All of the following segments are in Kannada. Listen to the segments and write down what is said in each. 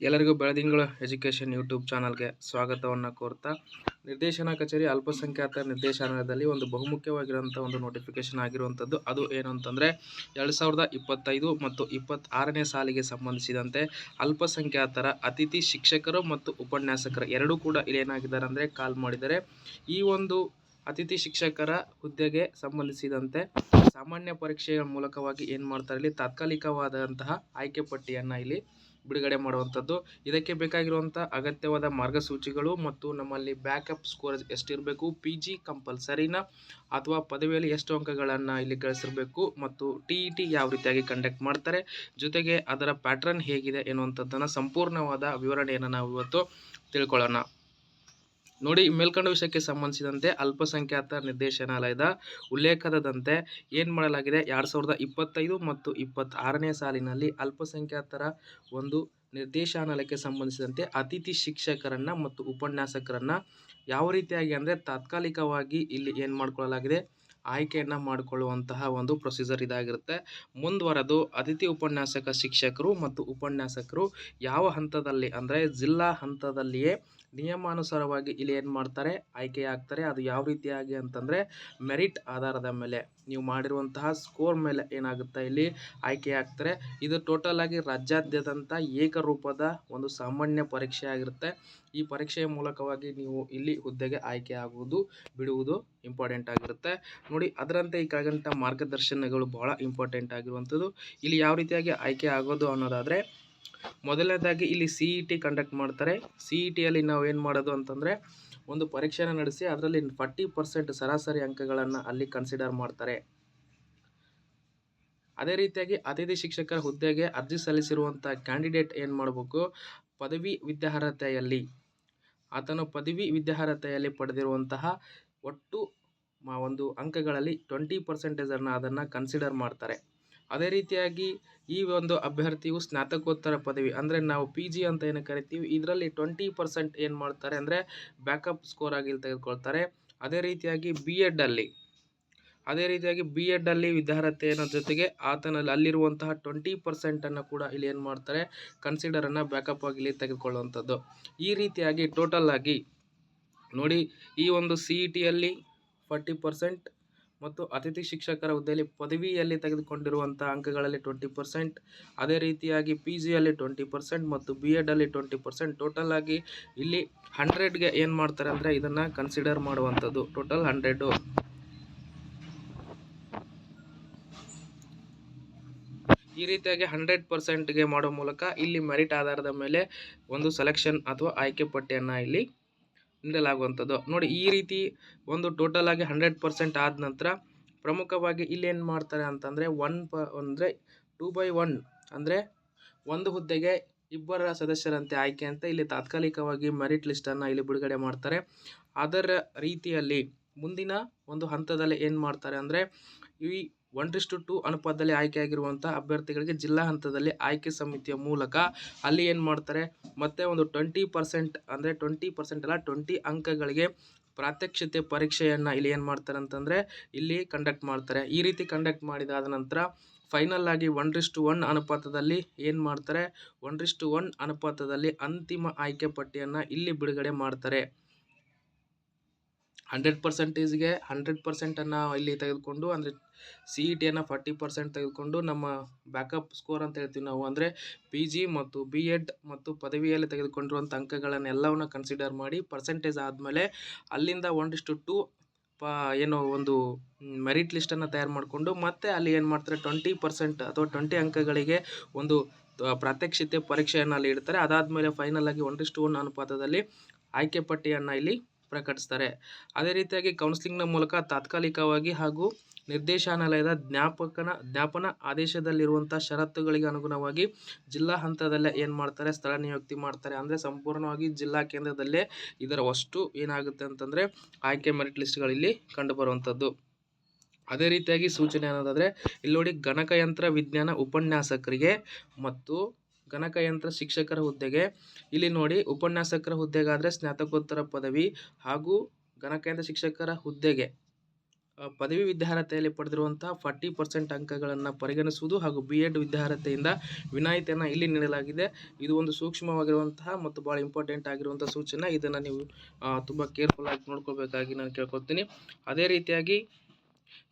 ಎಲ್ಲರಿಗೂ ಬೆಳದಿಂಗಳ ಎಜುಕೇಷನ್ ಯೂಟ್ಯೂಬ್ ಚಾನಲ್ಗೆ ಸ್ವಾಗತವನ್ನು ಕೋರ್ತಾ, ನಿರ್ದೇಶನ ಕಚೇರಿ ಅಲ್ಪಸಂಖ್ಯಾತ ನಿರ್ದೇಶನಾಲಯದಲ್ಲಿ ಒಂದು ಬಹುಮುಖ್ಯವಾಗಿರುವಂಥ ಒಂದು ನೋಟಿಫಿಕೇಶನ್ ಆಗಿರುವಂಥದ್ದು. ಅದು ಏನು ಅಂತಂದರೆ, ಎರಡು ಮತ್ತು ಇಪ್ಪತ್ತಾರನೇ ಸಾಲಿಗೆ ಸಂಬಂಧಿಸಿದಂತೆ ಅಲ್ಪಸಂಖ್ಯಾತರ, ಅತಿಥಿ ಶಿಕ್ಷಕರು ಮತ್ತು ಉಪನ್ಯಾಸಕರು ಎರಡೂ ಕೂಡ ಇಲ್ಲೇನಾಗಿದ್ದಾರೆ ಅಂದರೆ ಕಾಲ್ ಮಾಡಿದರೆ, ಈ ಒಂದು ಅತಿಥಿ ಶಿಕ್ಷಕರ ಹುದ್ದೆಗೆ ಸಂಬಂಧಿಸಿದಂತೆ ಸಾಮಾನ್ಯ ಪರೀಕ್ಷೆಯ ಮೂಲಕವಾಗಿ ಏನು ಮಾಡ್ತಾರೆ ಇಲ್ಲಿ? ತಾತ್ಕಾಲಿಕವಾದಂತಹ ಆಯ್ಕೆ ಪಟ್ಟಿಯನ್ನು ಇಲ್ಲಿ ಬಿಡುಗಡೆ ಮಾಡುವಂಥದ್ದು. ಇದಕ್ಕೆ ಬೇಕಾಗಿರುವಂಥ ಅಗತ್ಯವಾದ ಮಾರ್ಗಸೂಚಿಗಳು ಮತ್ತು ನಮ್ಮಲ್ಲಿ ಬ್ಯಾಕಪ್ ಸ್ಕೋರ್ ಎಷ್ಟಿರಬೇಕು ಪಿ ಜಿ ಕಂಪಲ್ಸರಿನ ಅಥವಾ ಪದವಿಯಲ್ಲಿ ಎಷ್ಟು ಅಂಕಗಳನ್ನು ಇಲ್ಲಿ ಗಳಿಸಿರಬೇಕು ಮತ್ತು ಟಿ ಇ ಟಿ ಯಾವ ರೀತಿಯಾಗಿ ಕಂಡಕ್ಟ್ ಮಾಡ್ತಾರೆ, ಜೊತೆಗೆ ಅದರ ಪ್ಯಾಟ್ರನ್ ಹೇಗಿದೆ ಎನ್ನುವಂಥದ್ದನ್ನು ಸಂಪೂರ್ಣವಾದ ವಿವರಣೆಯನ್ನು ನಾವು ಇವತ್ತು ತಿಳ್ಕೊಳ್ಳೋಣ. ನೋಡಿ, ಮೇಲ್ಕಂಡ ವಿಷಯಕ್ಕೆ ಸಂಬಂಧಿಸಿದಂತೆ ಅಲ್ಪಸಂಖ್ಯಾತ ನಿರ್ದೇಶನಾಲಯದ ಉಲ್ಲೇಖದಂತೆ ಏನು ಮಾಡಲಾಗಿದೆ? ಎರಡು ಸಾವಿರದ ಇಪ್ಪತ್ತೈದು ಮತ್ತು ಇಪ್ಪತ್ತಾರನೇ ಸಾಲಿನಲ್ಲಿ ಅಲ್ಪಸಂಖ್ಯಾತರ ಒಂದು ನಿರ್ದೇಶನಾಲಯಕ್ಕೆ ಸಂಬಂಧಿಸಿದಂತೆ ಅತಿಥಿ ಶಿಕ್ಷಕರನ್ನು ಮತ್ತು ಉಪನ್ಯಾಸಕರನ್ನು ಯಾವ ರೀತಿಯಾಗಿ ಅಂದರೆ ತಾತ್ಕಾಲಿಕವಾಗಿ ಇಲ್ಲಿ ಏನು ಮಾಡಿಕೊಳ್ಳಲಾಗಿದೆ? ಆಯ್ಕೆಯನ್ನು ಮಾಡಿಕೊಳ್ಳುವಂತಹ ಒಂದು ಪ್ರೊಸೀಜರ್ ಇದಾಗಿರುತ್ತೆ. ಮುಂದುವರೆದು ಅತಿಥಿ ಉಪನ್ಯಾಸಕ ಶಿಕ್ಷಕರು ಮತ್ತು ಉಪನ್ಯಾಸಕರು ಯಾವ ಹಂತದಲ್ಲಿ ಅಂದರೆ ಜಿಲ್ಲಾ ಹಂತದಲ್ಲಿಯೇ ನಿಯಮಾನುಸಾರವಾಗಿ ಇಲ್ಲಿ ಏನು ಮಾಡ್ತಾರೆ? ಆಯ್ಕೆ ಆಗ್ತಾರೆ. ಅದು ಯಾವ ರೀತಿಯಾಗಿ ಅಂತಂದರೆ ಮೆರಿಟ್ ಆಧಾರದ ಮೇಲೆ. ನೀವು ಮಾಡಿರುವಂತಹ ಸ್ಕೋರ್ ಮೇಲೆ ಏನಾಗುತ್ತೆ ಇಲ್ಲಿ ಆಯ್ಕೆ ಆಗ್ತಾರೆ. ಇದು ಟೋಟಲ್ ಆಗಿ ರಾಜ್ಯಾದ್ಯಂತ ಏಕರೂಪದ ಒಂದು ಸಾಮಾನ್ಯ ಪರೀಕ್ಷೆ ಆಗಿರುತ್ತೆ. ಈ ಪರೀಕ್ಷೆಯ ಮೂಲಕವಾಗಿ ನೀವು ಇಲ್ಲಿ ಹುದ್ದೆಗೆ ಆಯ್ಕೆ ಆಗುವುದು, ಬಿಡುವುದು ಇಂಪಾರ್ಟೆಂಟ್ ಆಗಿರುತ್ತೆ. ನೋಡಿ, ಅದರಂತೆ ಈ ಕೆಳಗಂಟ ಮಾರ್ಗದರ್ಶನಗಳು ಬಹಳ ಇಂಪಾರ್ಟೆಂಟ್ ಆಗಿರುವಂಥದ್ದು. ಇಲ್ಲಿ ಯಾವ ರೀತಿಯಾಗಿ ಆಯ್ಕೆ ಆಗೋದು ಅನ್ನೋದಾದರೆ ಮೊದಲನೇದಾಗಿ ಇಲ್ಲಿ ಸಿ ಇ ಟಿ ಕಂಡಕ್ಟ್ ಮಾಡ್ತಾರೆ. ಸಿ ಇ ಟಿಯಲ್ಲಿ ನಾವು ಏನು ಮಾಡೋದು ಅಂತಂದರೆ, ಒಂದು ಪರೀಕ್ಷೆನ ನಡೆಸಿ ಅದರಲ್ಲಿ ಫಾರ್ಟಿ ಪರ್ಸೆಂಟ್ ಸರಾಸರಿ ಅಂಕಗಳನ್ನು ಅಲ್ಲಿ ಕನ್ಸಿಡರ್ ಮಾಡ್ತಾರೆ. ಅದೇ ರೀತಿಯಾಗಿ ಅತಿಥಿ ಶಿಕ್ಷಕರ ಹುದ್ದೆಗೆ ಅರ್ಜಿ ಸಲ್ಲಿಸಿರುವಂಥ ಕ್ಯಾಂಡಿಡೇಟ್ ಏನು ಮಾಡಬೇಕು? ಪದವಿ ವಿದ್ಯಾರ್ಹತೆಯಲ್ಲಿ. ಆತನು ಪದವಿ ವಿದ್ಯಾರ್ಹತೆಯಲ್ಲಿ ಪಡೆದಿರುವಂತಹ ಒಟ್ಟು ಒಂದು ಅಂಕಗಳಲ್ಲಿ ಟ್ವೆಂಟಿ ಪರ್ಸೆಂಟೇಜನ್ನು ಅದನ್ನು ಕನ್ಸಿಡರ್ ಮಾಡ್ತಾರೆ. ಅದೇ ರೀತಿಯಾಗಿ ಈ ಒಂದು ಅಭ್ಯರ್ಥಿಯು ಸ್ನಾತಕೋತ್ತರ ಪದವಿ, ಅಂದರೆ ನಾವು ಪಿ ಜಿ ಅಂತ ಏನು ಕರಿತೀವಿ, ಇದರಲ್ಲಿ ಟ್ವೆಂಟಿ ಪರ್ಸೆಂಟ್ ಏನು ಮಾಡ್ತಾರೆ ಅಂದರೆ ಬ್ಯಾಕಪ್ ಸ್ಕೋರ್ ಆಗಿ ತೆಗೆದುಕೊಳ್ತಾರೆ. ಅದೇ ರೀತಿಯಾಗಿ ಬಿ ಎಡ್ಡಲ್ಲಿ ಅದೇ ರೀತಿಯಾಗಿ ಬಿ ಎಡ್ಡಲ್ಲಿ ವಿದ್ಯಾರ್ಹತೆಯ ಜೊತೆಗೆ ಆತನಲ್ಲಿ ಅಲ್ಲಿರುವಂತಹ ಟ್ವೆಂಟಿ ಪರ್ಸೆಂಟನ್ನು ಕೂಡ ಇಲ್ಲಿ ಏನು ಮಾಡ್ತಾರೆ ಕನ್ಸಿಡರನ್ನು ಬ್ಯಾಕಪ್ ಆಗಿ ಇಲ್ಲಿ ತೆಗೆದುಕೊಳ್ಳುವಂಥದ್ದು. ಈ ರೀತಿಯಾಗಿ ಟೋಟಲ್ ಆಗಿ ನೋಡಿ, ಈ ಒಂದು ಸಿ ಇ ಟಿಯಲ್ಲಿ ಫಾರ್ಟಿ ಪರ್ಸೆಂಟ್ ಮತ್ತು ಅತಿಥಿ ಶಿಕ್ಷಕರ ಹುದ್ದೆಯಲ್ಲಿ ಪದವಿಯಲ್ಲಿ ತೆಗೆದುಕೊಂಡಿರುವಂಥ ಅಂಕಗಳಲ್ಲಿ ಟ್ವೆಂಟಿ ಪರ್ಸೆಂಟ್ ಅದೇ ರೀತಿಯಾಗಿ ಪಿ ಜಿಯಲ್ಲಿ ಟ್ವೆಂಟಿ ಪರ್ಸೆಂಟ್ ಮತ್ತು ಬಿ ಎಡಲ್ಲಿ ಟ್ವೆಂಟಿ ಪರ್ಸೆಂಟ್ ಟೋಟಲ್ ಆಗಿ ಇಲ್ಲಿ ಹಂಡ್ರೆಡ್ಗೆ ಏನು ಮಾಡ್ತಾರೆ ಅಂದರೆ ಇದನ್ನು ಕನ್ಸಿಡರ್ ಮಾಡುವಂಥದ್ದು. ಟೋಟಲ್ ಹಂಡ್ರೆಡು ಈ ರೀತಿಯಾಗಿ ಹಂಡ್ರೆಡ್ ಪರ್ಸೆಂಟ್ಗೆ ಮಾಡೋ ಮೂಲಕ ಇಲ್ಲಿ ಮೆರಿಟ್ ಆಧಾರದ ಮೇಲೆ ಒಂದು ಸೆಲೆಕ್ಷನ್ ಅಥವಾ ಆಯ್ಕೆ ಪಟ್ಟಿಯನ್ನು ಇಲ್ಲಿ ನೀಡಲಾಗುವಂಥದ್ದು ನೋಡಿ, ಈ ರೀತಿ ಒಂದು ಟೋಟಲ್ ಆಗಿ ಹಂಡ್ರೆಡ್ ಪರ್ಸೆಂಟ್ ಆದ ನಂತರ ಪ್ರಮುಖವಾಗಿ ಇಲ್ಲಿ ಏನು ಮಾಡ್ತಾರೆ ಅಂತಂದರೆ ಒನ್ ಪ, ಅಂದರೆ ಟೂ ಬೈ ಒನ್ ಅಂದರೆ ಒಂದು ಹುದ್ದೆಗೆ ಇಬ್ಬರ ಸದಸ್ಯರಂತೆ ಆಯ್ಕೆ ಅಂತ ಇಲ್ಲಿ ತಾತ್ಕಾಲಿಕವಾಗಿ ಮೆರಿಟ್ ಲಿಸ್ಟನ್ನು ಇಲ್ಲಿ ಬಿಡುಗಡೆ ಮಾಡ್ತಾರೆ. ಅದರ ರೀತಿಯಲ್ಲಿ ಮುಂದಿನ ಒಂದು ಹಂತದಲ್ಲಿ ಏನು ಮಾಡ್ತಾರೆ ಅಂದರೆ, ಈ ಒನ್ ಟು ಅನುಪಾತದಲ್ಲಿ ಆಯ್ಕೆಯಾಗಿರುವಂಥ ಅಭ್ಯರ್ಥಿಗಳಿಗೆ ಜಿಲ್ಲಾ ಹಂತದಲ್ಲಿ ಆಯ್ಕೆ ಸಮಿತಿಯ ಮೂಲಕ ಅಲ್ಲಿ ಏನು ಮಾಡ್ತಾರೆ? ಮತ್ತೆ ಒಂದು ಟ್ವೆಂಟಿ ಪರ್ಸೆಂಟ್ ಅಂದರೆ ಟ್ವೆಂಟಿ ಪರ್ಸೆಂಟ್ ಅಲ್ಲ ಟ್ವೆಂಟಿ ಅಂಕಗಳಿಗೆ ಪ್ರಾತ್ಯಕ್ಷತೆ ಪರೀಕ್ಷೆಯನ್ನು ಇಲ್ಲಿ ಏನು ಮಾಡ್ತಾರೆ ಅಂತಂದರೆ ಇಲ್ಲಿ ಕಂಡಕ್ಟ್ ಮಾಡ್ತಾರೆ. ಈ ರೀತಿ ಕಂಡಕ್ಟ್ ಮಾಡಿದಾದ ನಂತರ ಫೈನಲ್ ಆಗಿ ಒನ್ ಟು ಒನ್ ಅನುಪಾತದಲ್ಲಿ ಏನು ಮಾಡ್ತಾರೆ? ಒನ್ ಟು ಒನ್ ಅನುಪಾತದಲ್ಲಿ ಅಂತಿಮ ಆಯ್ಕೆ ಪಟ್ಟಿಯನ್ನು ಇಲ್ಲಿ ಬಿಡುಗಡೆ ಮಾಡ್ತಾರೆ. ಹಂಡ್ರೆಡ್ ಪರ್ಸೆಂಟೇಜ್ಗೆ ಹಂಡ್ರೆಡ್ ಪರ್ಸೆಂಟನ್ನು ಇಲ್ಲಿ ತೆಗೆದುಕೊಂಡು, ಅಂದರೆ ಸಿ ಇ ಟಿಯನ್ನು ಫಾರ್ಟಿ ಪರ್ಸೆಂಟ್ ತೆಗೆದುಕೊಂಡು ನಮ್ಮ ಬ್ಯಾಕಪ್ ಸ್ಕೋರ್ ಅಂತ ಹೇಳ್ತೀವಿ ನಾವು. ಅಂದರೆ ಪಿ ಜಿ ಮತ್ತು ಬಿ ಎಡ್ ಮತ್ತು ಪದವಿಯಲ್ಲಿ ತೆಗೆದುಕೊಂಡಿರುವಂಥ ಅಂಕಗಳನ್ನೆಲ್ಲವನ್ನು ಕನ್ಸಿಡರ್ ಮಾಡಿ ಪರ್ಸೆಂಟೇಜ್ ಆದಮೇಲೆ ಅಲ್ಲಿಂದ ಒಂದಿಷ್ಟು ಟು ಪ ಏನೋ ಒಂದು ಮೆರಿಟ್ ಲಿಸ್ಟನ್ನು ತಯಾರು ಮಾಡಿಕೊಂಡು ಮತ್ತೆ ಅಲ್ಲಿ ಏನು ಮಾಡ್ತಾರೆ, ಟ್ವೆಂಟಿ ಪರ್ಸೆಂಟ್ ಅಥವಾ ಟ್ವೆಂಟಿ ಅಂಕಗಳಿಗೆ ಒಂದು ಪ್ರಾತ್ಯಕ್ಷಿತೆ ಪರೀಕ್ಷೆಯನ್ನು ಅಲ್ಲಿ ಇಡ್ತಾರೆ. ಅದಾದಮೇಲೆ ಫೈನಲ್ ಆಗಿ ಒನ್ ಒಂದು ಅನುಪಾತದಲ್ಲಿ ಆಯ್ಕೆ ಪಟ್ಟಿಯನ್ನು ಇಲ್ಲಿ ಪ್ರಕಟಿಸ್ತಾರೆ. ಅದೇ ರೀತಿಯಾಗಿ ಕೌನ್ಸಿಲಿಂಗ್ನ ಮೂಲಕ ತಾತ್ಕಾಲಿಕವಾಗಿ ಹಾಗೂ ನಿರ್ದೇಶನಾಲಯದ ಜ್ಞಾಪಕನ, ಜ್ಞಾಪನ ಆದೇಶದಲ್ಲಿರುವಂಥ ಷರತ್ತುಗಳಿಗೆ ಅನುಗುಣವಾಗಿ ಜಿಲ್ಲಾ ಹಂತದಲ್ಲೇ ಏನು ಮಾಡ್ತಾರೆ, ಸ್ಥಳ ನಿಯುಕ್ತಿ ಮಾಡ್ತಾರೆ. ಅಂದರೆ ಸಂಪೂರ್ಣವಾಗಿ ಜಿಲ್ಲಾ ಕೇಂದ್ರದಲ್ಲೇ ಇದರ ವಸ್ತು ಏನಾಗುತ್ತೆ ಅಂತಂದರೆ ಆಯ್ಕೆ ಮೆರಿಟ್ ಲಿಸ್ಟ್ಗಳಲ್ಲಿ ಕಂಡುಬರುವಂಥದ್ದು. ಅದೇ ರೀತಿಯಾಗಿ ಸೂಚನೆ ಅನ್ನೋದಾದರೆ, ಇಲ್ಲಿ ನೋಡಿ ಗಣಕಯಂತ್ರ ವಿಜ್ಞಾನ ಉಪನ್ಯಾಸಕರಿಗೆ ಮತ್ತು ಗಣಕಯಂತ್ರ ಶಿಕ್ಷಕರ ಹುದ್ದೆಗೆ. ಇಲ್ಲಿ ನೋಡಿ, ಉಪನ್ಯಾಸಕರ ಹುದ್ದೆಗಾದರೆ ಸ್ನಾತಕೋತ್ತರ ಪದವಿ ಹಾಗೂ ಗಣಕಯಂತ್ರ ಶಿಕ್ಷಕರ ಹುದ್ದೆಗೆ ಪದವಿ ವಿದ್ಯಾರ್ಹತೆಯಲ್ಲಿ ಪಡೆದಿರುವಂತಹ ಫಾರ್ಟಿ ಪರ್ಸೆಂಟ್ ಅಂಕಗಳನ್ನು ಪರಿಗಣಿಸುವುದು ಹಾಗೂ ಬಿ ಎಡ್ ವಿದ್ಯಾರ್ಹತೆಯಿಂದ ವಿನಾಯಿತಿಯನ್ನು ಇಲ್ಲಿ ನೀಡಲಾಗಿದೆ. ಇದು ಒಂದು ಸೂಕ್ಷ್ಮವಾಗಿರುವಂತಹ ಮತ್ತು ಭಾಳ ಇಂಪಾರ್ಟೆಂಟ್ ಆಗಿರುವಂಥ ಸೂಚನೆ. ಇದನ್ನು ನೀವು ತುಂಬ ಕೇರ್ಫುಲ್ ಆಗಿ ನೋಡ್ಕೋಬೇಕಾಗಿ ನಾನು ಕೇಳ್ಕೊತೀನಿ. ಅದೇ ರೀತಿಯಾಗಿ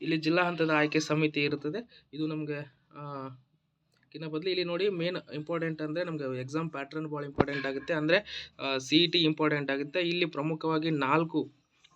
ಇಲ್ಲಿ ಜಿಲ್ಲಾ ಹಂತದ ಆಯ್ಕೆ ಸಮಿತಿ ಇರುತ್ತದೆ. ಇದು ನಮಗೆ ಕಿನ್ನ ಬದಲು ಇಲ್ಲಿ ನೋಡಿ ಮೇನ್ ಇಂಪಾರ್ಟೆಂಟ್ ಅಂದರೆ ನಮಗೆ ಎಕ್ಸಾಮ್ ಪ್ಯಾಟ್ರನ್ ಭಾಳ ಇಂಪಾರ್ಟೆಂಟ್ ಆಗುತ್ತೆ. ಅಂದರೆ ಸಿ ಇ ಟಿ ಇಂಪಾರ್ಟೆಂಟ್ ಆಗುತ್ತೆ. ಇಲ್ಲಿ ಪ್ರಮುಖವಾಗಿ ನಾಲ್ಕು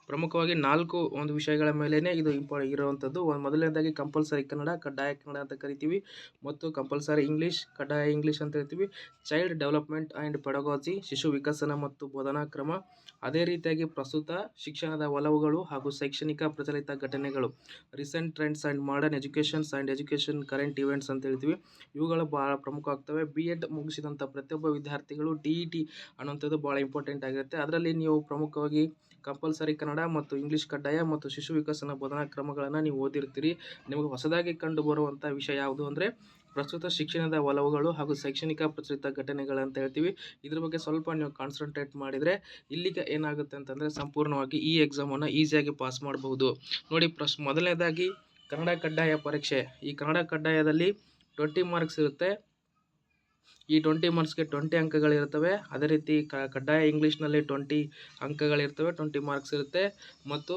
ಪ್ರಮುಖವಾಗಿ ನಾಲ್ಕು ಒಂದು ವಿಷಯಗಳ ಮೇಲೇ ಇದು ಇಂಪಾ ಇರುವಂಥದ್ದು ಒಂದು ಮೊದಲನೇದಾಗಿ ಕಂಪಲ್ಸರಿ ಕನ್ನಡ, ಕಡ್ಡಾಯ ಕನ್ನಡ ಅಂತ ಕರಿತೀವಿ. ಮತ್ತು ಕಂಪಲ್ಸರಿ ಇಂಗ್ಲೀಷ್ ಕಡ್ಡಾಯ ಇಂಗ್ಲೀಷ್ ಅಂತ ಹೇಳ್ತೀವಿ. ಚೈಲ್ಡ್ ಡೆವಲಪ್ಮೆಂಟ್ ಆ್ಯಂಡ್ ಪೆಡಗಾಜಿ ಶಿಶು ವಿಕಸನ ಮತ್ತು ಬೋಧನಾ ಕ್ರಮ ಅದೇ ರೀತಿಯಾಗಿ ಪ್ರಸ್ತುತ ಶಿಕ್ಷಣದ ಒಲವುಗಳು ಹಾಗೂ ಶೈಕ್ಷಣಿಕ ಪ್ರಚಲಿತ ಘಟನೆಗಳು. Recent trends and modern educations and education current events ಅಂತ ಹೇಳ್ತೀವಿ. ಇವುಗಳು ಭಾಳ ಪ್ರಮುಖ ಆಗ್ತವೆ. ಬಿ ಎಡ್ ಮುಗಿಸಿದಂಥ ಪ್ರತಿಯೊಬ್ಬ ವಿದ್ಯಾರ್ಥಿಗಳು ಡಿ ಇ ಟಿ ಅನ್ನುವಂಥದ್ದು ಭಾಳ ಇಂಪಾರ್ಟೆಂಟ್ ಆಗಿರುತ್ತೆ. ಅದರಲ್ಲಿ ನೀವು ಪ್ರಮುಖವಾಗಿ ಕಂಪಲ್ಸರಿ ಕನ್ನಡ ಮತ್ತು ಇಂಗ್ಲೀಷ್ ಕಡ್ಡಾಯ ಮತ್ತು ಶಿಶು ವಿಕಸನ ಬೋಧನಾ ಕ್ರಮಗಳನ್ನು ನೀವು ಓದಿರ್ತೀರಿ. ನಿಮಗೆ ಹೊಸದಾಗಿ ಕಂಡು ಬರುವಂಥ ವಿಷಯ ಯಾವುದು ಅಂದರೆ ಪ್ರಸ್ತುತ ಶಿಕ್ಷಣದ ಒಲವುಗಳು ಹಾಗೂ ಶೈಕ್ಷಣಿಕ ಪ್ರಚಲಿತ ಅಂತ ಹೇಳ್ತೀವಿ. ಇದ್ರ ಬಗ್ಗೆ ಸ್ವಲ್ಪ ನೀವು ಕಾನ್ಸಂಟ್ರೇಟ್ ಮಾಡಿದರೆ ಇಲ್ಲಿಗೆ ಏನಾಗುತ್ತೆ ಅಂತಂದರೆ ಸಂಪೂರ್ಣವಾಗಿ ಈ ಎಕ್ಸಾಮನ್ನು ಈಸಿಯಾಗಿ ಪಾಸ್ ಮಾಡಬಹುದು. ನೋಡಿ ಪ್ರಶ್, ಮೊದಲನೇದಾಗಿ ಕನ್ನಡ ಕಡ್ಡಾಯ ಪರೀಕ್ಷೆ. ಈ ಕನ್ನಡ ಕಡ್ಡಾಯದಲ್ಲಿ ಟ್ವೆಂಟಿ ಮಾರ್ಕ್ಸ್ ಇರುತ್ತೆ. ಈ ಟ್ವೆಂಟಿ ಮಾರ್ಕ್ಸ್ಗೆ ಟ್ವೆಂಟಿ ಅಂಕಗಳಿರ್ತವೆ ಅದೇ ರೀತಿ ಕಡ್ಡಾಯ ಇಂಗ್ಲೀಷ್ನಲ್ಲಿ ಟ್ವೆಂಟಿ ಅಂಕಗಳಿರ್ತವೆ ಟ್ವೆಂಟಿ ಮಾರ್ಕ್ಸ್ ಇರುತ್ತೆ. ಮತ್ತು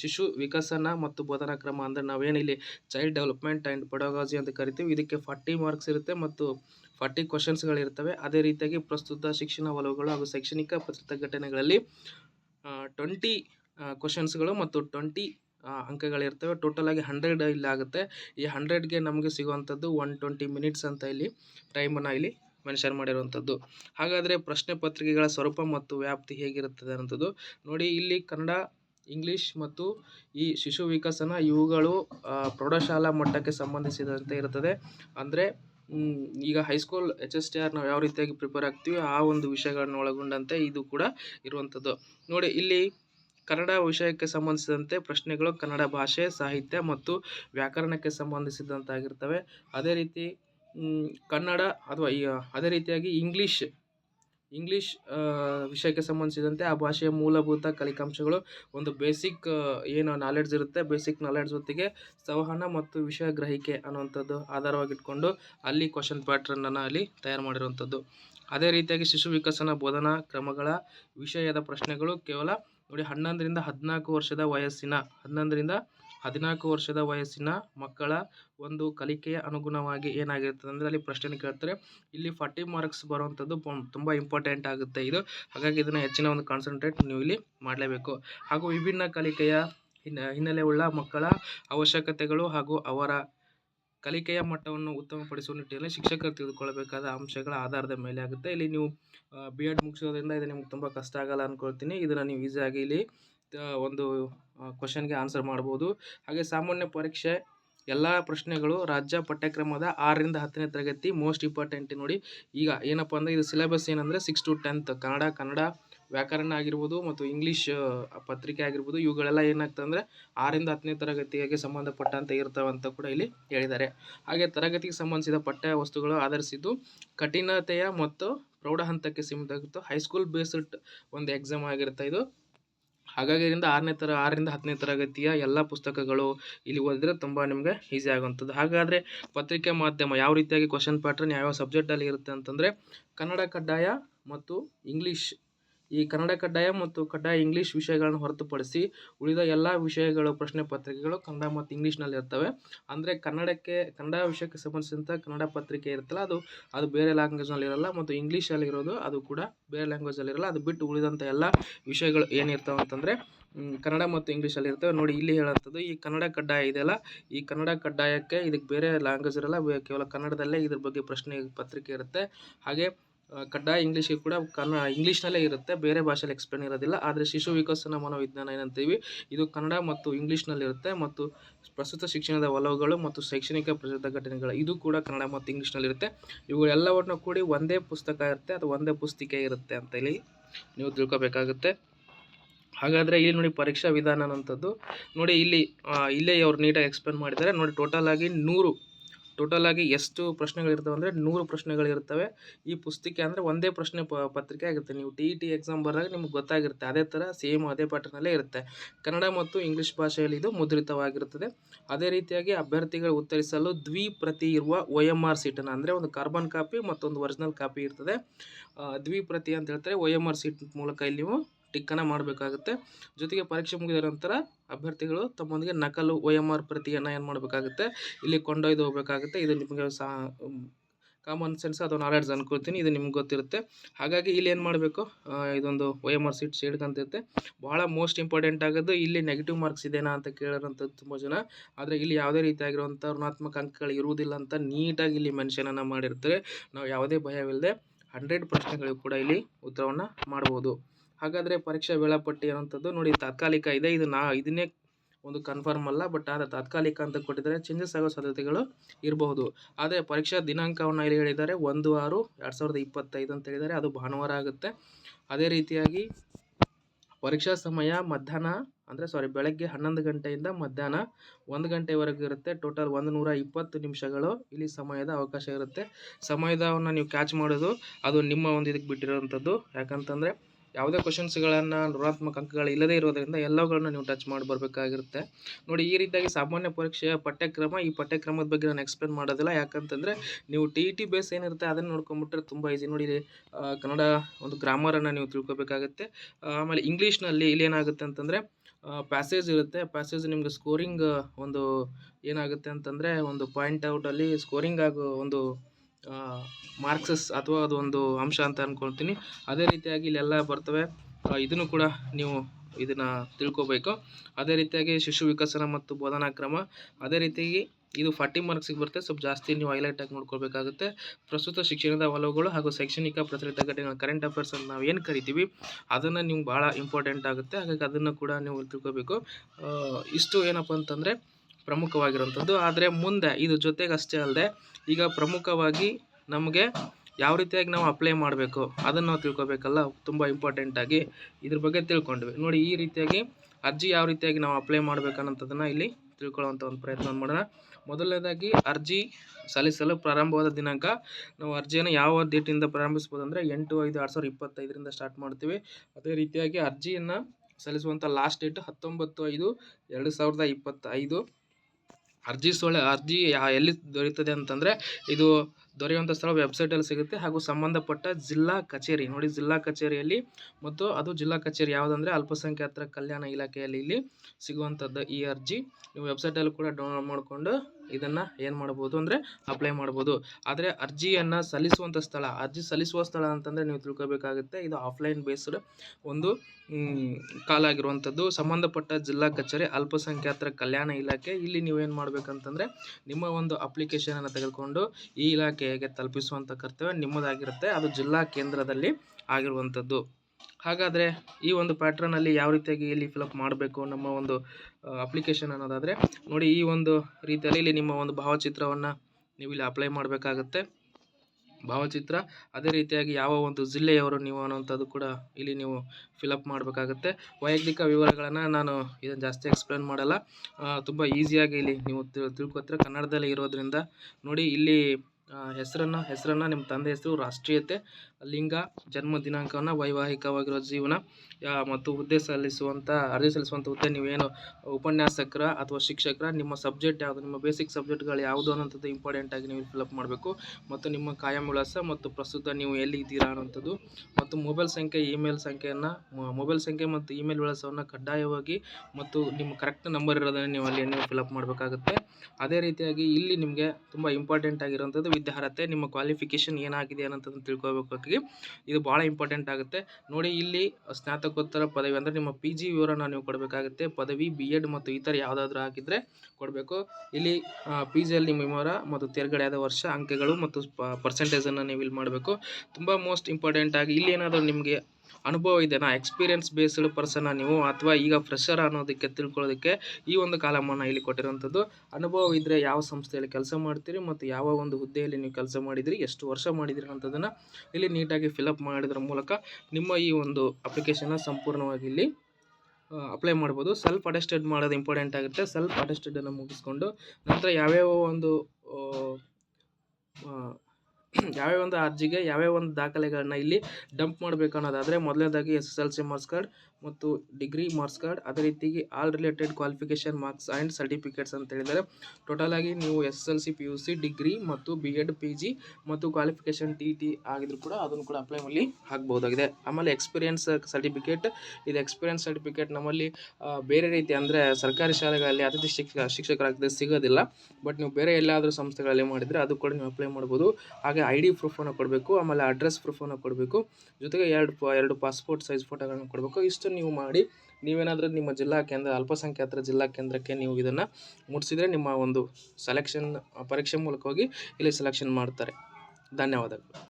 ಶಿಶು ವಿಕಸನ ಮತ್ತು ಬೋಧನಾ ಕ್ರಮ ಅಂದರೆ ನಾವೇನಿಲ್ಲಿ ಚೈಲ್ಡ್ ಡೆವಲಪ್ಮೆಂಟ್ ಆ್ಯಂಡ್ ಪೆಡಗಾಜಿ ಅಂತ ಕರಿತೀವಿ. ಇದಕ್ಕೆ ಫಾರ್ಟಿ ಮಾರ್ಕ್ಸ್ ಇರುತ್ತೆ ಮತ್ತು ಫಾರ್ಟಿ ಕ್ವಶನ್ಸ್ಗಳಿರ್ತವೆ ಅದೇ ರೀತಿಯಾಗಿ ಪ್ರಸ್ತುತ ಶಿಕ್ಷಣ ಒಲವುಗಳು ಹಾಗೂ ಶೈಕ್ಷಣಿಕ ಪತ್ರಿಕಾ ಘಟನೆಗಳಲ್ಲಿ ಟ್ವೆಂಟಿ ಕ್ವಶನ್ಸ್ಗಳು ಮತ್ತು ಟ್ವೆಂಟಿ ಅಂಕಗಳಿರ್ತವೆ ಆಗಿ ಹಂಡ್ರೆಡ್ ಇಲ್ಲಿ ಆಗುತ್ತೆ. ಈ ಹಂಡ್ರೆಡ್ಗೆ ನಮಗೆ ಸಿಗುವಂಥದ್ದು ಒನ್ ಟ್ವೆಂಟಿ ಮಿನಿಟ್ಸ್ ಅಂತ ಇಲ್ಲಿ ಟೈಮನ್ನು ಇಲ್ಲಿ ಮೆನ್ಷನ್ ಮಾಡಿರುವಂಥದ್ದು. ಹಾಗಾದರೆ ಪ್ರಶ್ನೆ ಪತ್ರಿಕೆಗಳ ಸ್ವರೂಪ ಮತ್ತು ವ್ಯಾಪ್ತಿ ಹೇಗಿರುತ್ತದೆ ಅನ್ನೋಂಥದ್ದು ನೋಡಿ, ಇಲ್ಲಿ ಕನ್ನಡ ಇಂಗ್ಲೀಷ್ ಮತ್ತು ಈ ಶಿಶು ವಿಕಸನ ಇವುಗಳು ಪ್ರೌಢಶಾಲಾ ಮಟ್ಟಕ್ಕೆ ಸಂಬಂಧಿಸಿದಂತೆ ಇರುತ್ತದೆ. ಅಂದರೆ ಈಗ high school H S T R ನಾವು ಯಾವ ರೀತಿಯಾಗಿ ಪ್ರಿಪೇರ್ ಆಗ್ತೀವಿ ಆ ಒಂದು ವಿಷಯಗಳನ್ನ ಒಳಗೊಂಡಂತೆ ಇದು ಕೂಡ ಇರುವಂಥದ್ದು. ನೋಡಿ, ಇಲ್ಲಿ ಕನ್ನಡ ವಿಷಯಕ್ಕೆ ಸಂಬಂಧಿಸಿದಂತೆ ಪ್ರಶ್ನೆಗಳು ಕನ್ನಡ ಭಾಷೆ, ಸಾಹಿತ್ಯ ಮತ್ತು ವ್ಯಾಕರಣಕ್ಕೆ ಸಂಬಂಧಿಸಿದಂತಾಗಿರ್ತವೆ. ಅದೇ ರೀತಿ ಕನ್ನಡ ಅಥವಾ ಈ, ಅದೇ ರೀತಿಯಾಗಿ ಇಂಗ್ಲೀಷ್ ಇಂಗ್ಲೀಷ್ ವಿಷಯಕ್ಕೆ ಸಂಬಂಧಿಸಿದಂತೆ ಆ ಭಾಷೆಯ ಮೂಲಭೂತ ಕಲಿಕಾಂಶಗಳು ಒಂದು ಬೇಸಿಕ್ ಏನು ನಾಲೆಡ್ಜ್ ಇರುತ್ತೆ ಬೇಸಿಕ್ ನಾಲೆಡ್ಜ್ ಜೊತೆಗೆ ಸಂವಹನ ಮತ್ತು ವಿಷಯ ಗ್ರಹಿಕೆ ಅನ್ನುವಂಥದ್ದು ಆಧಾರವಾಗಿಟ್ಕೊಂಡು ಅಲ್ಲಿ ಕ್ವಶನ್ ಪ್ಯಾಟ್ರನ್ನನ್ನು ಅಲ್ಲಿ ತಯಾರು ಮಾಡಿರುವಂಥದ್ದು. ಅದೇ ರೀತಿಯಾಗಿ ಶಿಶು ವಿಕಸನ ಬೋಧನಾ ಕ್ರಮಗಳ ವಿಷಯದ ಪ್ರಶ್ನೆಗಳು ಕೇವಲ ನೋಡಿ ಹನ್ನೊಂದರಿಂದ ಹದಿನಾಲ್ಕು ವರ್ಷದ ವಯಸ್ಸಿನ, ಹನ್ನೊಂದರಿಂದ ಹದಿನಾಲ್ಕು ವರ್ಷದ ವಯಸ್ಸಿನ ಮಕ್ಕಳ ಒಂದು ಕಲಿಕೆಯ ಅನುಗುಣವಾಗಿ ಏನಾಗಿರ್ತದೆ ಅಂದರೆ ಅಲ್ಲಿ ಪ್ರಶ್ನೆ ಕೇಳ್ತಾರೆ. ಇಲ್ಲಿ ಫಾರ್ಟಿ ಮಾರ್ಕ್ಸ್ ಬರುವಂಥದ್ದು ತುಂಬ ಇಂಪಾರ್ಟೆಂಟ್ ಆಗುತ್ತೆ ಇದು. ಹಾಗಾಗಿ ಇದನ್ನು ಹೆಚ್ಚಿನ ಒಂದು ಕಾನ್ಸಂಟ್ರೇಟ್ ನೀವು ಇಲ್ಲಿ ಮಾಡಲೇಬೇಕು. ಹಾಗೂ ವಿಭಿನ್ನ ಕಲಿಕೆಯ ಹಿನ್ನ ಹಿನ್ನೆಲೆ ಉಳ್ಳ ಮಕ್ಕಳ ಅವಶ್ಯಕತೆಗಳು ಹಾಗೂ ಅವರ ಕಲಿಕೆಯ ಮಟ್ಟವನ್ನು ಉತ್ತಮಪಡಿಸುವ ನಿಟ್ಟಿನಲ್ಲಿ ಶಿಕ್ಷಕರು ತಿಳಿದುಕೊಳ್ಳಬೇಕಾದ ಅಂಶಗಳ ಆಧಾರದ ಮೇಲೆ ಆಗುತ್ತೆ. ಇಲ್ಲಿ ನೀವು ಬಿ ಎಡ್ ಮುಗಿಸೋದ್ರಿಂದ ಇದು ನಿಮ್ಗೆ ತುಂಬ ಕಷ್ಟ ಆಗಲ್ಲ ಅಂದ್ಕೊಳ್ತೀನಿ ಇದನ್ನು ನೀವು ಈಸಿಯಾಗಿ ಇಲ್ಲಿ ಒಂದು ಕ್ವಶನ್ಗೆ ಆನ್ಸರ್ ಮಾಡ್ಬೋದು. ಹಾಗೆ ಸಾಮಾನ್ಯ ಪರೀಕ್ಷೆ, ಎಲ್ಲ ಪ್ರಶ್ನೆಗಳು ರಾಜ್ಯ ಪಠ್ಯಕ್ರಮದ ಆರರಿಂದ ಹತ್ತನೇ ತರಗತಿ ಮೋಸ್ಟ್ ಇಂಪಾರ್ಟೆಂಟ್ ನೋಡಿ. ಈಗ ಏನಪ್ಪ ಅಂದರೆ ಇದು ಸಿಲೆಬಸ್ ಏನಂದರೆ six to tenth Kannada Kannada ವ್ಯಾಕರಣ ಆಗಿರ್ಬೋದು ಮತ್ತು ಇಂಗ್ಲೀಷ್ ಪತ್ರಿಕೆ ಆಗಿರ್ಬೋದು. ಇವುಗಳೆಲ್ಲ ಏನಾಗ್ತದೆ ಅಂದರೆ ಆರರಿಂದ ಹತ್ತನೇ ತರಗತಿಗೆ ಸಂಬಂಧಪಟ್ಟಂತೆ ಇರ್ತಾವೆ ಅಂತ ಕೂಡ ಇಲ್ಲಿ ಹೇಳಿದ್ದಾರೆ. ಹಾಗೆ ತರಗತಿಗೆ ಸಂಬಂಧಿಸಿದ ಪಠ್ಯ ವಸ್ತುಗಳು ಆಧರಿಸಿದ್ದು ಕಠಿಣತೆಯ ಮತ್ತು ಪ್ರೌಢ ಹಂತಕ್ಕೆ ಸೀಮಿತ ಹೈಸ್ಕೂಲ್ ಬೇಸ್ಡ್ ಒಂದು ಎಕ್ಸಾಮ್ ಆಗಿರುತ್ತೆ ಇದು. ಹಾಗಾಗಿ ಇದರಿಂದ ಆರನೇ ತರ, ಆರರಿಂದ ಹತ್ತನೇ ತರಗತಿಯ ಎಲ್ಲ ಪುಸ್ತಕಗಳು ಇಲ್ಲಿ ಓದಿದ್ರೆ ತುಂಬ ನಿಮಗೆ ಈಸಿ ಆಗುವಂಥದ್ದು. ಹಾಗಾದರೆ ಪತ್ರಿಕೆ ಮಾಧ್ಯಮ ಯಾವ ರೀತಿಯಾಗಿ ಕ್ವಶನ್ ಪ್ಯಾಟ್ರನ್ ಯಾವ್ಯಾವ ಸಬ್ಜೆಕ್ಟಲ್ಲಿ ಇರುತ್ತೆ ಅಂತಂದರೆ ಕನ್ನಡ ಕಡ್ಡಾಯ ಮತ್ತು ಇಂಗ್ಲೀಷ್ ಈ ಕನ್ನಡ ಕಡ್ಡಾಯ ಮತ್ತು ಕಡ್ಡಾಯ ಇಂಗ್ಲೀಷ್ ವಿಷಯಗಳನ್ನು ಹೊರತುಪಡಿಸಿ ಉಳಿದ ಎಲ್ಲ ವಿಷಯಗಳು, ಪ್ರಶ್ನೆ ಪತ್ರಿಕೆಗಳು ಕನ್ನಡ ಮತ್ತು ಇಂಗ್ಲೀಷ್ನಲ್ಲಿ ಇರ್ತವೆ. ಅಂದರೆ ಕನ್ನಡಕ್ಕೆ, ಕನ್ನಡ ವಿಷಯಕ್ಕೆ ಸಂಬಂಧಿಸಿದಂಥ ಕನ್ನಡ ಪತ್ರಿಕೆ ಇರುತ್ತಲ್ಲ, ಅದು ಅದು ಬೇರೆ ಲ್ಯಾಂಗ್ವೇಜ್ನಲ್ಲಿ ಇರಲ್ಲ ಮತ್ತು ಇಂಗ್ಲೀಷಲ್ಲಿ ಇರೋದು ಅದು ಕೂಡ ಬೇರೆ ಲ್ಯಾಂಗ್ವೇಜಲ್ಲಿ ಇರಲ್ಲ. ಅದು ಬಿಟ್ಟು ಉಳಿದಂಥ ಎಲ್ಲ ವಿಷಯಗಳು ಏನಿರ್ತಾವೆ ಅಂತಂದರೆ ಕನ್ನಡ ಮತ್ತು ಇಂಗ್ಲೀಷಲ್ಲಿ ಇರ್ತವೆ. ನೋಡಿ, ಇಲ್ಲಿ ಹೇಳೋಂಥದ್ದು ಈ ಕನ್ನಡ ಕಡ್ಡಾಯ ಇದೆಯಲ್ಲ ಈ ಕನ್ನಡ ಕಡ್ಡಾಯಕ್ಕೆ ಇದಕ್ಕೆ ಬೇರೆ ಲ್ಯಾಂಗ್ವೇಜ್ ಇರಲ್ಲ ಕೇವಲ ಕನ್ನಡದಲ್ಲೇ ಇದ್ರ ಬಗ್ಗೆ ಪ್ರಶ್ನೆ, ಪತ್ರಿಕೆ ಇರುತ್ತೆ. ಹಾಗೆ ಕಡ್ಡಾಯ ಇಂಗ್ಲೀಷಿಗೆ ಕೂಡ ಕನ್ನ ಇಂಗ್ಲೀಷ್ನಲ್ಲೇ ಇರುತ್ತೆ, ಬೇರೆ ಭಾಷೆಯಲ್ಲಿ ಎಕ್ಸ್ಪ್ಲೇನ್ ಇರೋದಿಲ್ಲ. ಆದರೆ ಶಿಶು ವಿಕಸನ ಮನೋವಿಜ್ಞಾನ ಏನಂತೀವಿ, ಇದು ಕನ್ನಡ ಮತ್ತು ಇಂಗ್ಲೀಷ್ನಲ್ಲಿರುತ್ತೆ ಮತ್ತು ಪ್ರಸ್ತುತ ಶಿಕ್ಷಣದ ಒಲವುಗಳು ಮತ್ತು ಶೈಕ್ಷಣಿಕ ಪ್ರಸಿದ್ಧ ಘಟನೆಗಳು, ಇದು ಕೂಡ ಕನ್ನಡ ಮತ್ತು ಇಂಗ್ಲೀಷ್ನಲ್ಲಿ ಇರುತ್ತೆ. ಇವುಗಳೆಲ್ಲವನ್ನು ಕೂಡಿ ಒಂದೇ ಪುಸ್ತಕ ಇರುತ್ತೆ, ಅದು ಒಂದೇ ಪುಸ್ತಿಕೆ ಇರುತ್ತೆ ಅಂತ ಹೇಳಿ ನೀವು ತಿಳ್ಕೊಬೇಕಾಗುತ್ತೆ. ಹಾಗಾದರೆ ಇಲ್ಲಿ ನೋಡಿ ಪರೀಕ್ಷಾ ವಿಧಾನ ಅನ್ನೋಂಥದ್ದು ನೋಡಿ ಇಲ್ಲಿ ಇಲ್ಲೇ ಅವ್ರು ನೀಟಾಗಿ ಎಕ್ಸ್ಪ್ಲೇನ್ ಮಾಡಿದ್ದಾರೆ. ನೋಡಿ ಟೋಟಲ್ ಆಗಿ ನೂರು ಟೋಟಲ್ ಆಗಿ ಎಷ್ಟು ಪ್ರಶ್ನೆಗಳಿರ್ತವೆ ಅಂದರೆ ನೂರು ಪ್ರಶ್ನೆಗಳಿರ್ತವೆ. ಈ ಪುಸ್ತಕ ಅಂದರೆ ಒಂದೇ ಪ್ರಶ್ನೆ ಪತ್ರಿಕೆ ಆಗಿರುತ್ತೆ. ನೀವು ಟಿ ಇ ಟಿ ಎಕ್ಸಾಮ್ ಬರೆದಾಗ ನಿಮ್ಗೆ ಗೊತ್ತಾಗಿರುತ್ತೆ. ಅದೇ ಥರ ಸೇಮ್ ಅದೇ ಪ್ಯಾಟರ್ನಲ್ಲೇ ಇರುತ್ತೆ. ಕನ್ನಡ ಮತ್ತು ಇಂಗ್ಲೀಷ್ ಭಾಷೆಯಲ್ಲಿ ಇದು ಮುದ್ರಿತವಾಗಿರುತ್ತದೆ. ಅದೇ ರೀತಿಯಾಗಿ ಅಭ್ಯರ್ಥಿಗಳು ಉತ್ತರಿಸಲು ದ್ವಿಪ್ರತಿ ಇರುವ ಒ ಎಂ ಆರ್ ಸೀಟನ್ನು ಅಂದರೆ ಒಂದು ಕಾರ್ಬನ್ ಕಾಪಿ ಮತ್ತೊಂದು ಒರಿಜಿನಲ್ ಕಾಪಿ ಇರ್ತದೆ. ದ್ವಿಪ್ರತಿ ಅಂತ ಹೇಳ್ತಾರೆ ಒ ಎಂ ಆರ್ ಸೀಟ್ ಮೂಲಕ ಇಲ್ಲಿ ನೀವು ಟಿಕ್ಕನ್ನು ಮಾಡಬೇಕಾಗುತ್ತೆ. ಜೊತೆಗೆ ಪರೀಕ್ಷೆ ಮುಗಿದ ನಂತರ ಅಭ್ಯರ್ಥಿಗಳು ತಮ್ಮೊಂದಿಗೆ ನಕಲು ಒ ಎಂ ಆರ್ ಪ್ರತಿಯನ್ನು ಏನು ಮಾಡಬೇಕಾಗುತ್ತೆ? ಇಲ್ಲಿ ಕೊಂಡೊಯ್ದು ಹೋಗಬೇಕಾಗುತ್ತೆ. ಇದು ನಿಮಗೆ ಸಾ ಕಾಮನ್ ಸೆನ್ಸ್ ಅಥವಾ ನಾಲೆಡ್ಜ್ ಅಂದ್ಕೊಳ್ತೀನಿ ಇದು ನಿಮ್ಗೆ ಗೊತ್ತಿರುತ್ತೆ. ಹಾಗಾಗಿ ಇಲ್ಲಿ ಏನು ಮಾಡಬೇಕು? ಇದೊಂದು O M R sheet shade ಅಂತಿರುತ್ತೆ ಭಾಳ ಮೋಸ್ಟ್ ಇಂಪಾರ್ಟೆಂಟ್ ಆಗೋದು ಇಲ್ಲಿ ನೆಗೆಟಿವ್ ಮಾರ್ಕ್ಸ್ ಇದೇನಾ ಅಂತ ಕೇಳೋರಂಥದ್ದು ತುಂಬ ಜನ. ಆದರೆ ಇಲ್ಲಿ ಯಾವುದೇ ರೀತಿಯಾಗಿರುವಂಥ ಋಣಾತ್ಮಕ ಅಂಕಗಳು ಇರುವುದಿಲ್ಲ ಅಂತ ನೀಟಾಗಿ ಇಲ್ಲಿ ಮೆನ್ಷನನ್ನು ಮಾಡಿರ್ತಾರೆ. ನಾವು ಯಾವುದೇ ಭಯವಿಲ್ಲದೆ ಹಂಡ್ರೆಡ್ ಪ್ರಶ್ನೆಗಳಿಗೂ ಕೂಡ ಇಲ್ಲಿ ಉತ್ತರವನ್ನು ಮಾಡ್ಬೋದು. ಹಾಗಾದರೆ ಪರೀಕ್ಷಾ ವೇಳಾಪಟ್ಟಿ ಅನ್ನೋಂಥದ್ದು ನೋಡಿ, ತಾತ್ಕಾಲಿಕ ಇದೆ. ಇದು ನಾ ಇದನ್ನೇ ಒಂದು ಕನ್ಫರ್ಮ್ ಅಲ್ಲ ಬಟ್ ಆದರೆ ತಾತ್ಕಾಲಿಕ ಅಂತ ಕೊಟ್ಟಿದ್ದಾರೆ ಚೇಂಜಸ್ ಆಗೋ ಸಾಧ್ಯತೆಗಳು ಇರಬಹುದು. ಆದರೆ ಪರೀಕ್ಷಾ ದಿನಾಂಕವನ್ನು ಇಲ್ಲಿ ಹೇಳಿದ್ದಾರೆ, ಒಂದು ಆರು ಎರಡು ಸಾವಿರದ ಇಪ್ಪತ್ತೈದು ಅಂತ ಹೇಳಿದ್ದಾರೆ. ಅದು ಭಾನುವಾರ ಆಗುತ್ತೆ. ಅದೇ ರೀತಿಯಾಗಿ ಪರೀಕ್ಷಾ ಸಮಯ ಮಧ್ಯಾಹ್ನ, ಅಂದರೆ ಸಾರಿ ಬೆಳಗ್ಗೆ ಹನ್ನೊಂದು ಗಂಟೆಯಿಂದ ಮಧ್ಯಾಹ್ನ ಒಂದು ಗಂಟೆವರೆಗೂ ಇರುತ್ತೆ. ಟೋಟಲ್ ಒಂದು ನೂರ ಇಪ್ಪತ್ತು ನಿಮಿಷಗಳು ಇಲ್ಲಿ ಸಮಯದ ಅವಕಾಶ ಇರುತ್ತೆ. ಸಮಯದವನ್ನು ನೀವು ಕ್ಯಾಚ್ ಮಾಡೋದು, ಅದು ನಿಮ್ಮ ಒಂದು ಇದಕ್ಕೆ ಬಿಟ್ಟಿರೋವಂಥದ್ದು. ಯಾಕಂತಂದರೆ ಯಾವುದೇ ಕ್ವಶನ್ಸ್ಗಳನ್ನು ಋಣಾತ್ಮಕ ಅಂಕಗಳು ಇಲ್ಲದೇ ಇರೋದರಿಂದ ಎಲ್ಲವುಗಳನ್ನು ನೀವು ಟಚ್ ಮಾಡಿ ಬರಬೇಕಾಗಿರುತ್ತೆ. ನೋಡಿ, ಈ ರೀತಿಯಾಗಿ ಸಾಮಾನ್ಯ ಪರೀಕ್ಷೆಯ ಪಠ್ಯಕ್ರಮ, ಈ ಪಠ್ಯಕ್ರಮದ ಬಗ್ಗೆ ನಾನು ಎಕ್ಸ್ಪ್ಲೇನ್ ಮಾಡೋದಿಲ್ಲ. ಯಾಕಂತಂದರೆ ನೀವು ಟಿ ಇ ಟಿ ಬೇಸ್ ಏನಿರುತ್ತೆ ಅದನ್ನು ನೋಡ್ಕೊಂಬಿಟ್ರೆ ತುಂಬ ಈಸಿ ನೋಡಿ ಕನ್ನಡ ಒಂದು ಗ್ರಾಮರನ್ನು ನೀವು ತಿಳ್ಕೊಬೇಕಾಗುತ್ತೆ. ಆಮೇಲೆ ಇಂಗ್ಲೀಷ್ನಲ್ಲಿ ಇಲ್ಲಿ ಏನಾಗುತ್ತೆ ಅಂತಂದರೆ ಪ್ಯಾಸೇಜ್ ಇರುತ್ತೆ. ಪ್ಯಾಸೇಜ್ ನಿಮಗೆ ಸ್ಕೋರಿಂಗ್ ಒಂದು ಏನಾಗುತ್ತೆ ಅಂತಂದರೆ, ಒಂದು ಪಾಯಿಂಟ್ ಔಟಲ್ಲಿ ಸ್ಕೋರಿಂಗ್ ಆಗೋ ಒಂದು ಮಾರ್ಕ್ಸಸ್ ಅಥವಾ ಅದು ಒಂದು ಅಂಶ ಅಂತ ಅಂದ್ಕೊಳ್ತೀನಿ ಅದೇ ರೀತಿಯಾಗಿ ಇಲ್ಲೆಲ್ಲ ಬರ್ತವೆ. ಇದನ್ನು ಕೂಡ ನೀವು ಇದನ್ನು ತಿಳ್ಕೊಬೇಕು. ಅದೇ ರೀತಿಯಾಗಿ ಶಿಶು ವಿಕಸನ ಮತ್ತು ಬೋಧನಾ ಕ್ರಮ. ಅದೇ ರೀತಿಯಾಗಿ ಇದು ಫಾರ್ಟಿ ಮಾರ್ಕ್ಸಿಗೆ ಬರುತ್ತೆ. ಸ್ವಲ್ಪ ಜಾಸ್ತಿ ನೀವು ಹೈಲೈಟ್ ಆಗಿ ನೋಡ್ಕೊಳ್ಬೇಕಾಗುತ್ತೆ. ಪ್ರಸ್ತುತ ಶಿಕ್ಷಣದ ಒಲವುಗಳು ಹಾಗೂ ಶೈಕ್ಷಣಿಕ ಪ್ರಚಲಿತ ಘಟನೆಗಳು ಕರೆಂಟ್ ಅಫೇರ್ಸ್ ಅಂತ ನಾವು ಏನು ಕರಿತೀವಿ, ಅದನ್ನು ನಿಮ್ಗೆ ಭಾಳ ಇಂಪಾರ್ಟೆಂಟ್ ಆಗುತ್ತೆ. ಹಾಗಾಗಿ ಅದನ್ನು ಕೂಡ ನೀವು ತಿಳ್ಕೊಬೇಕು. ಇಷ್ಟು ಏನಪ್ಪ ಅಂತಂದರೆ ಪ್ರಮುಖವಾಗಿರುವಂಥದ್ದು ಆದರೆ ಮುಂದೆ, ಇದು ಜೊತೆಗೆ ಅಷ್ಟೇ ಅಲ್ಲದೆ ಈಗ ಪ್ರಮುಖವಾಗಿ ನಮಗೆ ಯಾವ ರೀತಿಯಾಗಿ ನಾವು ಅಪ್ಲೈ ಮಾಡಬೇಕು ಅದನ್ನು ನಾವು ತಿಳ್ಕೊಬೇಕಲ್ಲ, ತುಂಬ ಇಂಪಾರ್ಟೆಂಟಾಗಿ ಇದ್ರ ಬಗ್ಗೆ ತಿಳ್ಕೊಂಡ್ವಿ. ನೋಡಿ, ಈ ರೀತಿಯಾಗಿ ಅರ್ಜಿ ಯಾವ ರೀತಿಯಾಗಿ ನಾವು ಅಪ್ಲೈ ಮಾಡಬೇಕನ್ನೋಂಥದ್ದನ್ನು ಇಲ್ಲಿ ತಿಳ್ಕೊಳ್ಳೋವಂಥ ಒಂದು ಪ್ರಯತ್ನ ಮಾಡೋಣ. ಮೊದಲನೇದಾಗಿ, ಅರ್ಜಿ ಸಲ್ಲಿಸಲು ಪ್ರಾರಂಭವಾದ ದಿನಾಂಕ. ನಾವು ಅರ್ಜಿಯನ್ನು ಯಾವ ಡೇಟಿಂದ ಪ್ರಾರಂಭಿಸ್ಬೋದು ಅಂದರೆ ಎಂಟು ಐದು ಎರಡು ಸಾವಿರದ ಇಪ್ಪತ್ತೈದರಿಂದ ಸ್ಟಾರ್ಟ್ ಮಾಡ್ತೀವಿ. ಅದೇ ರೀತಿಯಾಗಿ ಅರ್ಜಿಯನ್ನು ಸಲ್ಲಿಸುವಂಥ ಲಾಸ್ಟ್ ಡೇಟ್ ಹತ್ತೊಂಬತ್ತು ಐದು ಎರಡು ಸಾವಿರದ ಇಪ್ಪತ್ತೈದು. ಅರ್ಜಿ ಸೊಳ್ಳೆ, ಅರ್ಜಿ ಎಲ್ಲಿ ದೊರೆಯುತ್ತದೆ ಅಂತಂದರೆ ಇದು ದೊರೆಯುವಂಥ ಸ್ಥಳ ವೆಬ್ಸೈಟಲ್ಲಿ ಸಿಗುತ್ತೆ. ಹಾಗೂ ಸಂಬಂಧಪಟ್ಟ ಜಿಲ್ಲಾ ಕಚೇರಿ, ನೋಡಿ ಜಿಲ್ಲಾ ಕಚೇರಿಯಲ್ಲಿ ಮತ್ತು ಅದು ಜಿಲ್ಲಾ ಕಚೇರಿ ಯಾವುದಂದರೆ ಅಲ್ಪಸಂಖ್ಯಾತರ ಕಲ್ಯಾಣ ಇಲಾಖೆಯಲ್ಲಿ ಇಲ್ಲಿ ಸಿಗುವಂಥದ್ದು ಈ ಅರ್ಜಿ. ನೀವು ವೆಬ್ಸೈಟಲ್ಲಿ ಕೂಡ ಡೌನ್ಲೋಡ್ ಮಾಡಿಕೊಂಡು ಇದನ್ನು ಏನು ಮಾಡ್ಬೋದು ಅಂದರೆ ಅಪ್ಲೈ ಮಾಡ್ಬೋದು. ಆದರೆ ಅರ್ಜಿಯನ್ನು ಸಲ್ಲಿಸುವಂಥ ಸ್ಥಳ, ಅರ್ಜಿ ಸಲ್ಲಿಸುವ ಸ್ಥಳ ಅಂತಂದರೆ ನೀವು ತಿಳ್ಕೊಬೇಕಾಗುತ್ತೆ. ಇದು ಆಫ್ಲೈನ್ ಬೇಸ್ಡ್ ಒಂದು ಕಾಲಾಗಿರುವಂಥದ್ದು ಸಂಬಂಧಪಟ್ಟ ಜಿಲ್ಲಾ ಕಚೇರಿ, ಅಲ್ಪಸಂಖ್ಯಾತರ ಕಲ್ಯಾಣ ಇಲಾಖೆ. ಇಲ್ಲಿ ನೀವು ನೀವೇನು ಮಾಡಬೇಕಂತಂದರೆ ನಿಮ್ಮ ಒಂದು ಅಪ್ಲಿಕೇಶನನ್ನು ತೆಗೆದುಕೊಂಡು ಈ ಇಲಾಖೆಗೆ ತಲುಪಿಸುವಂಥ ಕರ್ತವ್ಯ ನಿಮ್ಮದಾಗಿರುತ್ತೆ. ಅದು ಜಿಲ್ಲಾ ಕೇಂದ್ರದಲ್ಲಿ ಆಗಿರುವಂಥದ್ದು ಹಾಗಾದರೆ ಈ ಒಂದು ಪ್ಯಾಟ್ರನಲ್ಲಿ ಯಾವ ರೀತಿಯಾಗಿ ಇಲ್ಲಿ ಫಿಲಪ್ ಮಾಡಬೇಕು ನಮ್ಮ ಒಂದು ಅಪ್ಲಿಕೇಶನ್ ಅನ್ನೋದಾದರೆ, ನೋಡಿ ಈ ಒಂದು ರೀತಿಯಲ್ಲಿ ಇಲ್ಲಿ ನಿಮ್ಮ ಒಂದು ಭಾವಚಿತ್ರವನ್ನು ನೀವು ಇಲ್ಲಿ ಅಪ್ಲೈ ಮಾಡಬೇಕಾಗತ್ತೆ. ಭಾವಚಿತ್ರ, ಅದೇ ರೀತಿಯಾಗಿ ಯಾವ ಒಂದು ಜಿಲ್ಲೆಯವರು ನೀವು ಅನ್ನೋವಂಥದ್ದು ಕೂಡ ಇಲ್ಲಿ ನೀವು ಫಿಲಪ್ ಮಾಡಬೇಕಾಗುತ್ತೆ. ವೈಯಕ್ತಿಕ ವಿವರಗಳನ್ನು ನಾನು ಇದನ್ನು ಜಾಸ್ತಿ ಎಕ್ಸ್ಪ್ಲೇನ್ ಮಾಡಲ್ಲ. ತುಂಬ ಈಸಿಯಾಗಿ ಇಲ್ಲಿ ನೀವು ತಿಳ್, ತಿಳ್ಕೊತಾರೆ ಕನ್ನಡದಲ್ಲಿ ಇರೋದ್ರಿಂದ ನೋಡಿ ಇಲ್ಲಿ ಹೆಸರನ್ನು ಹೆಸರನ್ನು ನಿಮ್ಮ ತಂದೆ ಹೆಸರು, ರಾಷ್ಟ್ರೀಯತೆ, ಲಿಂಗ, ಜನ್ಮ ದಿನಾಂಕವನ್ನು, ವೈವಾಹಿಕವಾಗಿರೋ ಜೀವನ, ಯಾ- ಮತ್ತು ಹುದ್ದೆ ಸಲ್ಲಿಸುವಂಥ ಅರ್ಜಿ ಸಲ್ಲಿಸುವಂಥ ಹುದ್ದೆ, ನೀವೇನು ಉಪನ್ಯಾಸಕರ ಅಥವಾ ಶಿಕ್ಷಕರ, ನಿಮ್ಮ ಸಬ್ಜೆಕ್ಟ್ ಯಾವುದು, ನಿಮ್ಮ ಬೇಸಿಕ್ ಸಬ್ಜೆಕ್ಟ್ಗಳು ಯಾವುದು ಅನ್ನೋಂಥದ್ದು ಇಂಪಾರ್ಟೆಂಟಾಗಿ ನೀವು ಫಿಲಪ್ ಮಾಡಬೇಕು. ಮತ್ತು ನಿಮ್ಮ ಕಾಯಂ ವಿಳಾಸ ಮತ್ತು ಪ್ರಸ್ತುತ ನೀವು ಎಲ್ಲಿ ಇದ್ದೀರಾ ಅನ್ನೋಂಥದ್ದು. ಮತ್ತು ಮೊಬೈಲ್ ಸಂಖ್ಯೆ ಇಮೇಲ್ ಸಂಖ್ಯೆಯನ್ನು ಮೊಬೈಲ್ ಸಂಖ್ಯೆ ಮತ್ತು ಇಮೇಲ್ ವಿಳಾಸವನ್ನು ಕಡ್ಡಾಯವಾಗಿ ಮತ್ತು ನಿಮ್ಮ ಕರೆಕ್ಟ್ ನಂಬರ್ ಇರೋದನ್ನು ನೀವು ಅಲ್ಲಿ ನೀವು ಫಿಲಪ್ ಮಾಡಬೇಕಾಗುತ್ತೆ. ಅದೇ ರೀತಿಯಾಗಿ ಇಲ್ಲಿ ನಿಮಗೆ ತುಂಬ ಇಂಪಾರ್ಟೆಂಟ್ ಆಗಿರುವಂಥದ್ದು ವಿದ್ಯಾರ್ಹತೆ ನಿಮ್ಮ ಕ್ವಾಲಿಫಿಕೇಷನ್ ಏನಾಗಿದೆ ಅನ್ನೋದನ್ನು ತಿಳ್ಕೊಬೇಕಾಗಿ ಇದು ಭಾಳ ಇಂಪಾರ್ಟೆಂಟ್ ಆಗುತ್ತೆ. ನೋಡಿ, ಇಲ್ಲಿ ಸ್ನಾತಕೋತ್ತರ ಪದವಿ ಅಂದರೆ ನಿಮ್ಮ ಪಿ ಜಿ ವಿವರನ ನೀವು ಕೊಡಬೇಕಾಗುತ್ತೆ. ಪದವಿ ಬಿ ಎಡ್ ಮತ್ತು ಇತರ ಯಾವುದಾದ್ರೂ ಹಾಕಿದರೆ ಕೊಡಬೇಕು. ಇಲ್ಲಿ ಪಿ ಜಿಯಲ್ಲಿ ನಿಮ್ಮ ವಿವರ ಮತ್ತು ತೇರ್ಗಡೆಯಾದ ವರ್ಷ, ಅಂಕೆಗಳು ಮತ್ತು ಪರ್ಸೆಂಟೇಜನ್ನು ನೀವು ಇಲ್ಲಿ ಮಾಡಬೇಕು. ತುಂಬ ಮೋಸ್ಟ್ ಇಂಪಾರ್ಟೆಂಟ್ ಆಗಿ ಇಲ್ಲಿ ಏನಾದರೂ ನಿಮಗೆ ಅನುಭವ ಇದೆನಾ ಎಕ್ಸ್ಪೀರಿಯನ್ಸ್ ಬೇಸ್ಡ್ ಪರ್ಸನ್ನ ನೀವು ಅಥವಾ ಈಗ ಫ್ರೆಶರ್ ಅನ್ನೋದಕ್ಕೆ ತಿಳ್ಕೊಳ್ಳೋದಕ್ಕೆ ಈ ಒಂದು ಕಾಲಮನ್ನು ಇಲ್ಲಿ ಕೊಟ್ಟಿರುವಂಥದ್ದು. ಅನುಭವ ಇದ್ದರೆ ಯಾವ ಸಂಸ್ಥೆಯಲ್ಲಿ ಕೆಲಸ ಮಾಡ್ತೀರಿ ಮತ್ತು ಯಾವ ಒಂದು ಹುದ್ದೆಯಲ್ಲಿ ನೀವು ಕೆಲಸ ಮಾಡಿದಿರಿ, ಎಷ್ಟು ವರ್ಷ ಮಾಡಿದಿರಿ ಅನ್ನೋದನ್ನು ಇಲ್ಲಿ ನೀಟಾಗಿ ಫಿಲಪ್ ಮಾಡಿದ್ರ ಮೂಲಕ ನಿಮ್ಮ ಈ ಒಂದು ಅಪ್ಲಿಕೇಶನ್ನ ಸಂಪೂರ್ಣವಾಗಿ ಇಲ್ಲಿ ಅಪ್ಲೈ ಮಾಡ್ಬೋದು. ಸೆಲ್ಫ್ ಅಟೆಸ್ಟೆಡ್ ಮಾಡೋದು ಇಂಪಾರ್ಟೆಂಟ್ ಆಗುತ್ತೆ. ಸೆಲ್ಫ್ ಅಟೆಸ್ಟೆಡನ್ನು ಮುಗಿಸ್ಕೊಂಡು ನಂತರ ಯಾವ್ಯಾವ ಒಂದು ಯಾವ್ಯಾವ ಒಂದು ಅರ್ಜಿಗೆ ಯಾವ್ಯಾವ ಒಂದು ದಾಖಲೆಗಳನ್ನ ಇಲ್ಲಿ ಡಂಪ್ ಮಾಡಬೇಕು ಅನ್ನೋದಾದರೆ ಮೊದಲನೇದಾಗಿ S S L C marks card ಮತ್ತು ಡಿಗ್ರಿ ಮಾರ್ಕ್ಸ್ ಕಾರ್ಡ್, ಅದೇ ರೀತಿಗೆ all related qualification marks and certificates ಅಂತ ಹೇಳಿದರೆ ಆಗಿ ನೀವು S L C P U C degree ಮತ್ತು ಬಿ ಎಡ್ ಪಿ ಜಿ ಮತ್ತು ಕ್ವಾಲಿಫಿಕೇಷನ್ ಟಿ ಟಿ ಆಗಿದ್ರು ಕೂಡ ಅದನ್ನು ಕೂಡ ಅಪ್ಲೈ ಮಾಡಿ ಹಾಕ್ಬೋದಾಗಿದೆ ಆಮೇಲೆ ಎಕ್ಸ್ಪೀರಿಯನ್ಸ್ ಸರ್ಟಿಫಿಕೇಟ್ ಇದು ಎಕ್ಸ್ಪೀರಿಯನ್ಸ್ ಸರ್ಟಿಫಿಕೇಟ್ ನಮ್ಮಲ್ಲಿ ಬೇರೆ ರೀತಿ ಅಂದರೆ ಸರ್ಕಾರಿ ಶಾಲೆಗಳಲ್ಲಿ ಅತಿಥಿ ಶಿಕ್ಷಕ, ಶಿಕ್ಷಕರಾಗದೆ ಸಿಗೋದಿಲ್ಲ. ಬಟ್ ನೀವು ಬೇರೆ ಎಲ್ಲಾದರೂ ಸಂಸ್ಥೆಗಳಲ್ಲಿ ಮಾಡಿದರೆ ಅದು ಕೂಡ ನೀವು ಅಪ್ಲೈ ಮಾಡ್ಬೋದು. ಹಾಗೆ ಐ ಡಿ ಪ್ರೂಫನ್ನು ಕೊಡಬೇಕು, ಆಮೇಲೆ ಅಡ್ರೆಸ್ ಪ್ರೂಫನ್ನು ಕೊಡಬೇಕು. ಜೊತೆಗೆ ಎರಡು ಎರಡು ಪಾಸ್ಪೋರ್ಟ್ ಸೈಜ್ ಫೋಟೋಗಳನ್ನು ಕೊಡಬೇಕು. ಇಷ್ಟು ನೀವು ಮಾಡಿ, ನೀವೇನಾದರೂ ನಿಮ್ಮ ಜಿಲ್ಲಾ ಕೇಂದ್ರ, ಅಲ್ಪಸಂಖ್ಯಾತರ ಜಿಲ್ಲಾ ಕೇಂದ್ರಕ್ಕೆ ನೀವು ಇದನ್ನು ಮುಟ್ಟಿಸಿದರೆ ನಿಮ್ಮ ಒಂದು ಸೆಲೆಕ್ಷನ್ ಪರೀಕ್ಷೆ ಮೂಲಕವಾಗಿ ಇಲ್ಲಿ ಸೆಲೆಕ್ಷನ್ ಮಾಡ್ತಾರೆ. ಧನ್ಯವಾದಗಳು.